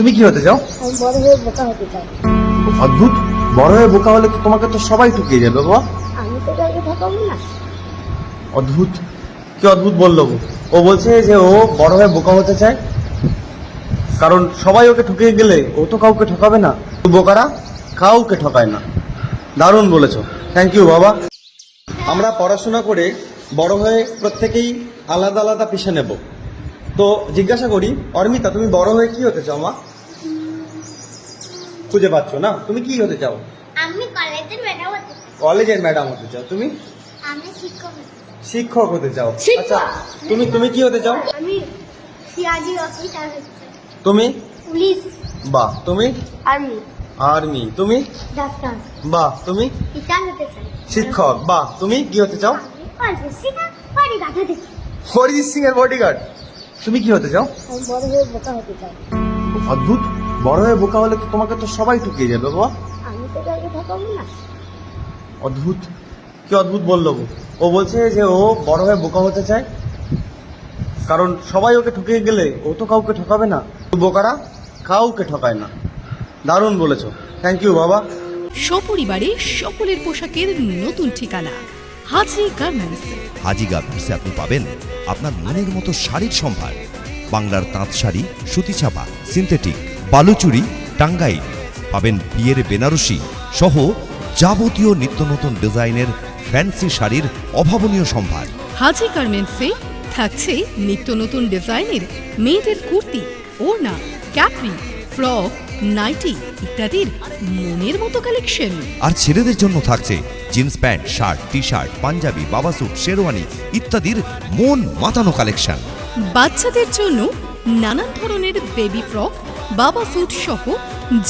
তুমি কি হতে চাও? আমি বড় হয়ে বোকা হতে চাই। অদ্ভুত। বড় হয়ে বোকা হলে তো তোমাকে তো সবাই ঠকিয়ে যাবে বাবা? আমি তো কাউকে ঠকাবো না। অদ্ভুত। কি অদ্ভুত বলল ও? ও বলছে যে ও বড় হয়ে বোকা হতে চায়। কারণ সবাই ওকে ঠকিয়ে গেলে ও তো কাউকে ঠকাবে না। বোকারা কাউকে ঠকায় না। দারুণ বলেছ। থ্যাংক ইউ বাবা। আমরা পড়াশোনা করে বড় হয়ে প্রত্যেকেই আলাদা আলাদা পেশা নেব। তো জিজ্ঞাসা করি অর্মিতা তুমি বড় হয়ে কি হতে চাও মা? খুঁজে পাচ্ছ না? তুমি কি হতে চাও? আমি কলেজের ম্যাডাম হতে চাই। কলেজের ম্যাডাম হতে চাও। তুমি? আমি শিক্ষক শিক্ষক হতে চাও। আচ্ছা তুমি তুমি কি হতে চাও? আমি সিআইডি অফিসার হতে চাই। তুমি? পুলিশ। বাহ তুমি? আর্মি আর্মি তুমি? ডাক্তার। বাহ তুমি? টিচার হতে চাই। শিক্ষক। বাহ তুমি কি হতে চাও? হরিজিৎ সিং এর বডিগার্ড তুমি কি হতে চাও? আমি বড় হয়ে বোকা হতে চাই। অদ্ভুত। বড় হয়ে বোকা হলে তো তোমাকে তো সবাই ঠকিয়ে যাবে বাবা? আমি তো কাউকে ঠকাবো না। অদ্ভুত। কি অদ্ভুত বলল ও? ও বলছে যে ও বড় হয়ে বোকা হতে চায়। কারণ সবাই ওকে ঠকিয়ে গেলে ও তো কাউকে ঠকাবে না। বোকারা কাউকে ঠকায় না। দারুণ বলেছ। থ্যাংক ইউ বাবা। সপরিবারে সকলের পোশাকের নতুন ঠিকানা হাজি গার্মেন্টস। হাজি গার্মেন্টসে আপনি পাবেন আপনার মনের মতো শাড়ির সম্ভার। বাংলার তাঁত শাড়ি সুতি ছাপা সিনথেটিক বালুচুরি টাঙ্গাইল পাবেন বিয়ের বেনারসি সহ যাবতীয় নিত্য নতুন ডিজাইনের ফ্যান্সি শাড়ির অভাবনীয় সম্ভার। হাজি গার্মেন্টসে থাকছে নিত্য নতুন ডিজাইনের মেয়েদের কুর্তি ওড়না ক্যাপ্রি ফ্রক নাইটি ইত্যাদির মনের মতো কালেকশন। আর ছেলেদের জন্য থাকছে jeans pant shirt T shirt panjabi বাবা স্যুট শেরওয়ানি ইত্যাদির মন মাতানো কালেকশন। বাচ্চাদের জন্য নানান ধরনের বেবি ফ্রক বাবা স্যুট সহ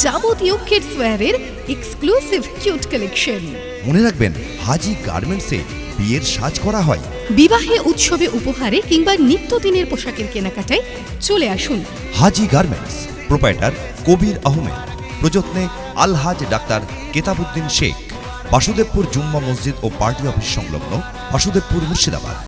যাবতীয় কিডস ওয়্যারের এক্সক্লুসিভ কিউট কালেকশন মনে রাখবেন হাজি গার্মেন্টসে বিয়ের সাজ করা হয়। বিবাহে উৎসবে উপহারে কিংবা নিত্যদিনের পোশাকের কেনাকাটায় চলে আসুন। Haji garments proprietor Kabir Ahmed. প্রযত্নে Alhaj doctor Ketabuddin Sheikh. Basudebpur জুম্মা মসজিদ ও পার্টি অফিস সংলগ্ন বাসুদেবপুর মুর্শিদাবাদ।